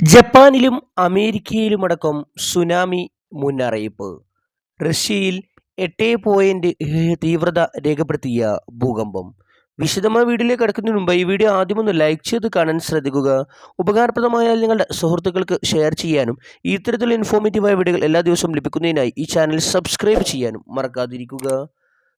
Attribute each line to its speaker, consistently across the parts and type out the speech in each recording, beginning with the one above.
Speaker 1: ജപ്പാനിലും അമേരിക്കയിലുമടക്കം tsunami മുന്നറിയിപ്പ്. റഷ്യയിൽ എട്ട് പോയിന്റ് തീവ്രത രേഖപ്പെടുത്തിയ ഭൂകമ്പം. വിശദമായ വീഡിയോയിലേക്ക് കടക്കുന്നതിന് മുമ്പ് ഈ വീഡിയോ ആദ്യം ഒന്ന് ലൈക്ക് ചെയ്ത് കാണാൻ ശ്രദ്ധിക്കുക. ഉപകാരപ്രദമായാൽ നിങ്ങളുടെ സുഹൃത്തുക്കൾക്ക് ഷെയർ ചെയ്യാനും ഇത്തരത്തിലുള്ള ഇൻഫോർമേറ്റീവായ വീഡിയോകൾ എല്ലാ ദിവസവും ലഭിക്കുന്നതിനായി ഈ ചാനൽ സബ്സ്ക്രൈബ് ചെയ്യാനും മറക്കാതിരിക്കുക.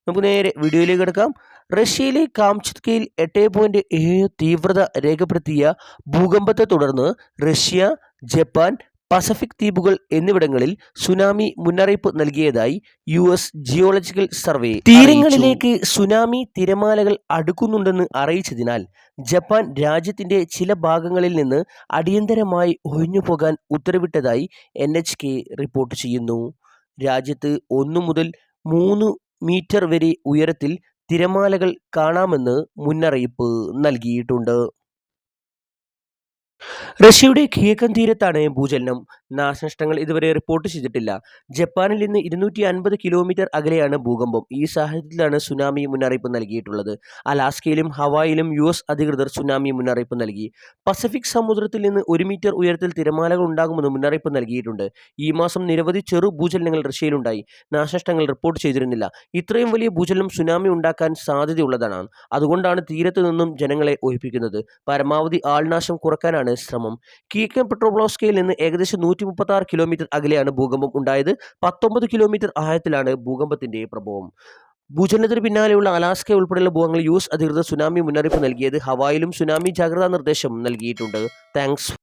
Speaker 1: നമുക്ക് നേരെ വീഡിയോയിലേക്ക് കിടക്കാം. റഷ്യയിലെ കാംചത്കയിൽ എട്ട് പോയിന്റ് ഏഴ് തീവ്രത രേഖപ്പെടുത്തിയ ഭൂകമ്പത്തെ തുടർന്ന് റഷ്യ ജപ്പാൻ പസഫിക് ദ്വീപുകൾ എന്നിവിടങ്ങളിൽ സുനാമി മുന്നറിയിപ്പ് നൽകിയതായി യു എസ് ജിയോളജിക്കൽ സർവേ തീരങ്ങളിലേക്ക് സുനാമി തിരമാലകൾ അടുക്കുന്നുണ്ടെന്ന് അറിയിച്ചതിനാൽ ജപ്പാൻ രാജ്യത്തിന്റെ ചില ഭാഗങ്ങളിൽ നിന്ന് അടിയന്തരമായി ഒഴിഞ്ഞു പോകാൻ ഉത്തരവിട്ടതായി എൻ റിപ്പോർട്ട് ചെയ്യുന്നു. രാജ്യത്ത് ഒന്നു മുതൽ മൂന്ന് മീറ്റർ വരെ ഉയരത്തിൽ തിരമാലകൾ കാണാമെന്ന് മുന്നറിയിപ്പ് നൽകിയിട്ടുണ്ട്. റഷ്യയുടെ കിഴക്കൻ തീരത്താണ് ഭൂചലനം. നാശനഷ്ടങ്ങൾ ഇതുവരെ റിപ്പോർട്ട് ചെയ്തിട്ടില്ല. ജപ്പാനിൽ നിന്ന് ഇരുന്നൂറ്റി അൻപത് കിലോമീറ്റർ അകലെയാണ് ഭൂകമ്പം. ഈ സാഹചര്യത്തിലാണ് സുനാമി മുന്നറിയിപ്പ് നൽകിയിട്ടുള്ളത്. അലാസ്കയിലും ഹവായിലും യു എസ് അധികൃതർ സുനാമി മുന്നറിയിപ്പ് നൽകി. പസഫിക് സമുദ്രത്തിൽ നിന്ന് ഒരു മീറ്റർ ഉയരത്തിൽ തിരമാലകൾ ഉണ്ടാകുമെന്ന് മുന്നറിയിപ്പ് നൽകിയിട്ടുണ്ട്. ഈ മാസം നിരവധി ചെറു ഭൂചലനങ്ങൾ റഷ്യയിലുണ്ടായി. നാശനഷ്ടങ്ങൾ റിപ്പോർട്ട് ചെയ്തിരുന്നില്ല. ഇത്രയും വലിയ ഭൂചലനം സുനാമി ഉണ്ടാക്കാൻ സാധ്യതയുള്ളതാണ്. അതുകൊണ്ടാണ് തീരത്ത് നിന്നും ജനങ്ങളെ ഒഴിപ്പിക്കുന്നത്. പരമാവധി ആൾനാശം കുറക്കാനാണ് ശ്രമം. കിഴക്കൻ പെട്രോബ്ലോസ്കയിൽ നിന്ന് ഏകദേശം നൂറ്റി മുപ്പത്തി ആറ് കിലോമീറ്റർ അകലെയാണ് ഭൂകമ്പം ഉണ്ടായത്. പത്തൊമ്പത് കിലോമീറ്റർ ആഴത്തിലാണ് ഭൂകമ്പത്തിന്റെ പ്രഭവം. ഭൂചലനത്തിന് പിന്നാലെയുള്ള അലാസ്ക ഉൾപ്പെടെയുള്ള ഭൂങ്ങൾ യു എസ് അധികൃതർ സുനാമി മുന്നറിയിപ്പ് നൽകിയത് ഹവായിലും സുനാമി ജാഗ്രതാ നിർദ്ദേശം നൽകിയിട്ടുണ്ട്. താങ്ക്സ്.